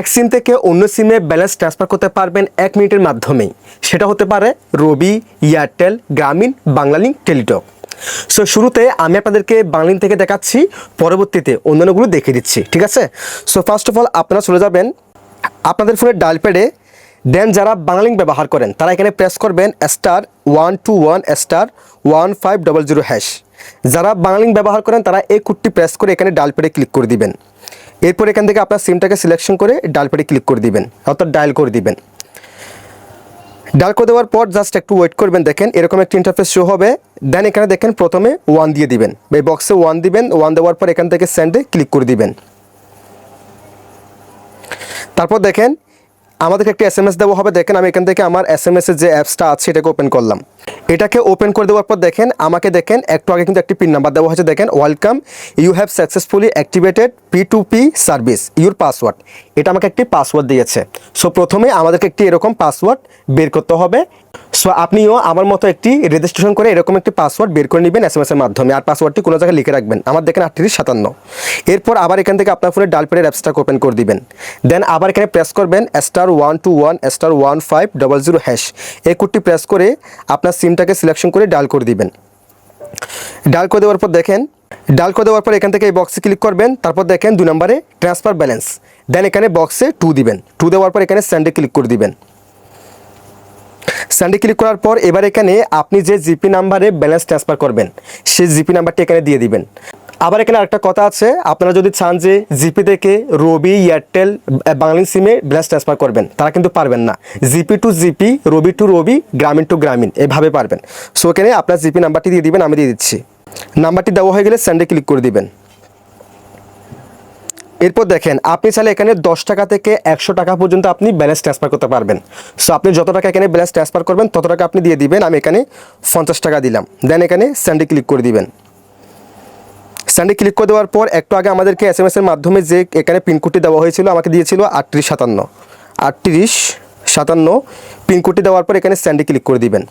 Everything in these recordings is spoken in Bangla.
এক সিম থেকে অন্য সিমে ব্যালেন্স ট্রান্সফার করতে পারবেন এক মিনিটের মাধ্যমেই। সেটা হতে পারে রবি, এয়ারটেল, গ্রামীণ, বাংলালিংক, টেলিটক। সো শুরুতে আমি আপনাদেরকে বাংলালিংক থেকে দেখাচ্ছি, পরবর্তীতে অন্যান্যগুলো দেখিয়ে দিচ্ছি, ঠিক আছে? সো ফার্স্ট অফ অল আপনারা চলে যাবেন আপনাদের ফোনের ডায়াল প্যাডে দেন যারা বাংলালিংক ব্যবহার করেন, তারা এখানে প্রেস করবেন star one two one star one five double zero hash যারা বাংলালিংক ব্যবহার করেন, তারা এই কুটটি প্রেস করে এখানে ডাল প্যাডে ক্লিক করে দিবেন। এরপর এখান থেকে আপনার সিমটাকে সিলেকশন করে ডাল পেটে ক্লিক করে দিবেন, অর্থাৎ ডায়াল করে দিবেন। ডাল করে দেওয়ার পর জাস্ট একটু ওয়েট করবেন, দেখেন এরকম একটা ইন্টারফেস শো হবে। দেন এখানে দেখেন প্রথমে ওয়ান দিয়ে দিবেন। এই বক্সে ওয়ান দিবেন ওয়ান দেওয়ার পর এখান থেকে স্যান্ডে ক্লিক করে দিবেন। তারপর দেখেন আমাদেরকে একটা এস এম এস দেওয়া হবে। দেখেন আমি এখান থেকে আমার এস এম এসের যে অ্যাপসটা আছে এটাকে ওপেন করলাম। এটাকে ওপেন করে দেওয়ার পর দেখেন, আমাকে দেখেন, একটু আগে কিন্তু একটি পিন নাম্বার দেওয়া হয়েছে। দেখেন welcome you have successfully activated P to P service your password এটা আমাকে একটি পাসওয়ার্ড দিয়েছে। সো প্রথমে আমাদেরকে একটি এরকম পাসওয়ার্ড বের করতে হবে। সো আপনিও আমার মতো একটি রেজিস্ট্রেশন করে এরকম একটি পাসওয়ার্ড বের করে নেবেন এস এম এর মাধ্যমে। আর পাসওয়ার্ডটি কোনো জায়গায় লিখে রাখবেন। আমার দেখেন আটত্রিশ সাতান্ন। এরপর আবার এখান থেকে আপনার ফোনে ডালপেডের অ্যাপসটাকে ওপেন করে দিবেন। দেন আবার এখানে প্রেস করবেন star one two one star one five double zero hash এই কোডটি প্রেস করে আপনার সিমটাকে সিলেকশন করে ডাল করে দিবেন। ডাল করে দেওয়ার পর দেখেন, ডাল করে দেওয়ার পর এখান থেকে এই বক্সে ক্লিক করবেন, তারপর দেখেন দুই নম্বরে ট্রান্সফার ব্যালেন্স দেন এখানে বক্সে টু দিবেন। টু দেওয়ার পর এখানে স্যান্ডে ক্লিক করে দিবেন। স্যান্ডে ক্লিক করার পর এবার এখানে আপনি যে জিপি নাম্বারে ব্যালেন্স ট্রান্সফার করবেন, সেই জিপি নাম্বারটি এখানে দিয়ে দিবেন। আবার এখানে আরেকটা কথা আছে, আপনারা যদি চান যে জিপি থেকে রবি, এয়ারটেল বাংলালিংক সিমে ব্যালেন্স ট্রান্সফার করবেন, তারা কিন্তু পারবেন না। GP to GP, Robi to Robi, Grameen to Grameen, এভাবে পারবেন। সো এখানে আপনার জিপি নাম্বারটি দিয়ে দিবেন, আমি দিয়ে দিচ্ছি। নাম্বারটি দেওয়া হয়ে গেলে স্যান্ডে ক্লিক করে দিবেন। এরপর দেখেন, আপনি চাইলে এখানে দশ টাকা থেকে একশো টাকা পর্যন্ত আপনি ব্যালেন্স ট্রান্সফার করতে পারবেন। সো আপনি যত টাকা এখানে ব্যালেন্স ট্রান্সফার করবেন, তত টাকা আপনি দিয়ে দিবেন, আমি এখানে পঞ্চাশ টাকা দিলাম। দেন এখানে স্যান্ডে ক্লিক করে দিবেন। স্যান্ডে ক্লিক করে দেওয়ার পর একটু আগে আমাদেরকে এস এম এর মাধ্যমে যে এখানে পিনকোডটি দেওয়া হয়েছিল, আমাকে দিয়েছিল আটত্রিশ সাতান্ন। আটত্রিশ সাতান্ন পিনকোডটি দেওয়ার পর এখানে স্যান্ডে ক্লিক করে দিবেন।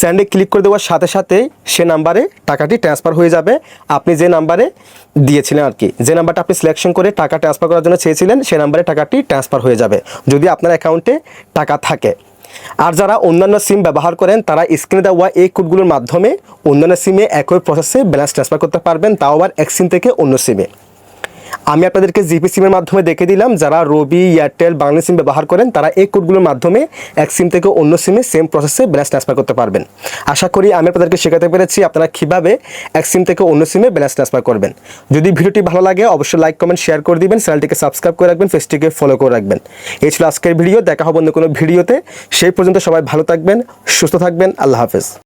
স্যান্ডে ক্লিক করে দেওয়ার সাথে সাথে সে নাম্বারে টাকাটি ট্রান্সফার হয়ে যাবে। আপনি যে নাম্বারে দিয়েছিলেন আর কি, যে নাম্বারটা আপনি সিলেকশন করে টাকা ট্রান্সফার করার জন্য চেয়েছিলেন, সে নাম্বারে টাকাটি ট্রান্সফার হয়ে যাবে। যদি আপনার অ্যাকাউন্টে টাকা থাকে। আর যারা অন্যান্য সিম ব্যবহার করেন, তারা স্ক্রিনে দেওয়া এই কোডগুলোর মাধ্যমে অন্যান্য সিমে একই প্রসেসে ব্যালেন্স ট্রান্সফার করতে পারবেন, তাও আবার এক সিম থেকে অন্য সিমে। আমি আপনাদেরকে জিপি সিমের মাধ্যমে দেখে দিলাম, যারা রবি এয়ারটেল বাংলা সিম ব্যবহার করেন, তারা এই কোডগুলোর মাধ্যমে এক সিম থেকে অন্য সিমে সেম প্রসেসে ব্যালেন্স ট্রান্সফার করতে পারবেন। আশা করি আমি আপনাদেরকে শেখাতে পেরেছি আপনারা কীভাবে এক সিম থেকে অন্য সিমে ব্যালেন্স ট্রান্সফার করবেন। যদি ভিডিওটি ভালো লাগে, অবশ্যই লাইক কমেন্ট শেয়ার করে দিবেন, চ্যানেলটিকে সাবস্ক্রাইব করে রাখবেন ফেসটিকে ফলো করে রাখবেন। এই ছিল আজকের ভিডিও, দেখা হবে অন্য কোনো ভিডিওতে। সেই পর্যন্ত সবাই ভালো থাকবেন, সুস্থ থাকবেন, আল্লাহ হাফেজ।